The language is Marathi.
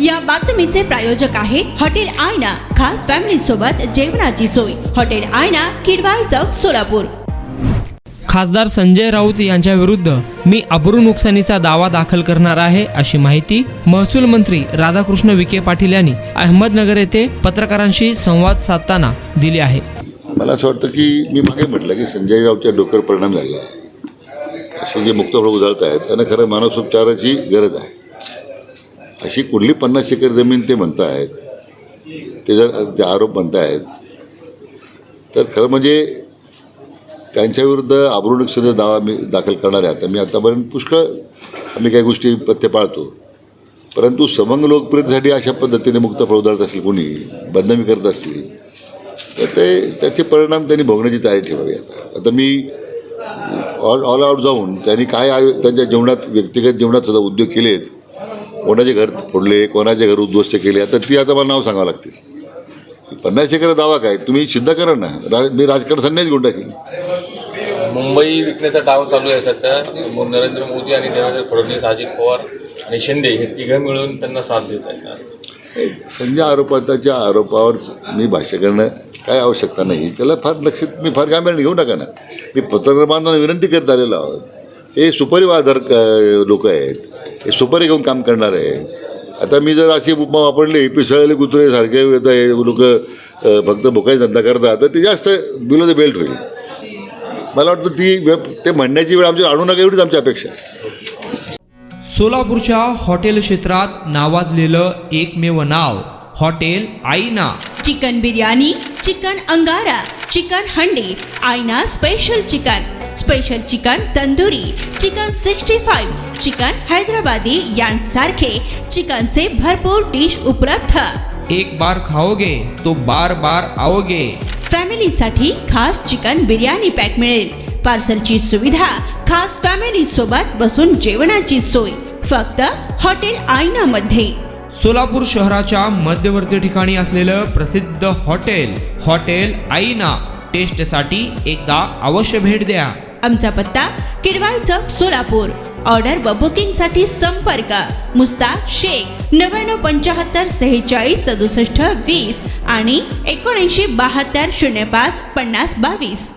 मोहिमेचे प्रायोजक आहे हॉटेल आयना खास फॅमिली सोबत जेवणाची सोय. हॉटेल आयना किडवाई चौक सोलापूर. खासदार संजय राऊत यांच्या विरुद्ध मी अब्रू नुकसानीचा दावा दाखल करणार आहे अशी माहिती महसूल मंत्री राधाकृष्ण विखे पाटील यांनी अहमदनगर येथे पत्रकारांशी संवाद साधताना दिली आहे. मला असं वाटतं की मी मागे म्हटलं की संजय रावच्या डोक्यावर परिणाम झालेला आहे. असे जे मुक्तफळ उधळत आहेत त्यांना खरं मानसोपचाराची गरज आहे. अशी कुठली पन्नास एकर जमीन ते म्हणतायत ते जर ते आरोप म्हणत आहेत तर खरं म्हणजे त्यांच्याविरुद्ध आबरूनुकसानीचा दावा मी दाखल करणार आहे. आता मी आतापर्यंत पुष्कळ आम्ही काही गोष्टी पथ्य पाळतो. परंतु समंग लोकप्रियतेसाठी अशा पद्धतीने मुक्त फळ उधळत असेल कोणी बदनामी करत असतील तर ते त्याचे परिणाम त्यांनी भोगण्याची तयारी ठेवावी आता. आता मी ऑल ऑल आऊट जाऊन त्यांनी काय आयु त्यांच्या जीवनात व्यक्तिगत जीवनात सुद्धा उद्योग केलेत कोणाचे घर फोडले कोणाचे घर उद्ध्वस्त केले आता ती आता मला नाव सांगावं लागतील. पन्नास एकर दावा काय? तुम्ही सिद्ध करा ना. राज मी राजकारण संन्यास घेऊन टाकेन. मुंबई विकण्याचा डाव चालू आहे सध्या. नरेंद्र मोदी आणि देवेंद्र फडणवीस अजित पवार आणि शिंदे हे तिघं मिळून त्यांना साथ देत आहेत संजय आरोपाताच्या आरोपावर मी भाष्य करणं काय आवश्यकता नाही. त्याला फार लक्ष मी फार गांभीर्याने घेऊ नका ना. मी पत्रकार बांधवांना विनंती करत आलेलो आहोत. हे सुपरिवार लोक आहेत. हे सुपारी घेऊन काम करणार आहे. आता मी जर अशी उपमा वापरली पिसळलेले कुत्रे सारखे लोक फक्त भुकायचा धंदा करतात तर ते जास्त बिलो द बेल्ट होईल. मला वाटतं ती वेळ ते म्हणण्याची वेळ आमच्या आणू नका एवढीच आमची अपेक्षा सोलापूरच्या हॉटेल क्षेत्रात नावाजलेलं एकमेव नाव hotel Aaina. Chicken biryani chicken angara chicken handi Aaina special chicken special chicken tandoori chicken sixty five chicken Hyderabadi यांसारखे चिकनचे भरपूर डिश उपलब्ध एक बार खाओगे तो बार बार आओगे। फॅमिलीसाठी खास चिकन बिर्याणी पॅक मिळेल. पार्सलची सुविधा खास फॅमिली सोबत बसून जेवणाची सोय. फक्त हॉटेल आयना मध्ये सोलापूर शहराच्या मध्यवर्ती ठिकाणी असलेलं प्रसिद्ध हॉटेल हॉटेल आईना. टेस्टसाठी एकदा अवश्य भेट द्या. आमचा पत्ता किडवाई चौक सोलापूर. ऑर्डर व बुकिंगसाठी संपर्क. मुस्ताक शेख नव्याण्णव पंचाहत्तर सेहेचाळीस सदुसष्ट वीस आणि एकोणऐंशी बहात्तर शून्य पाच पन्नास बावीस.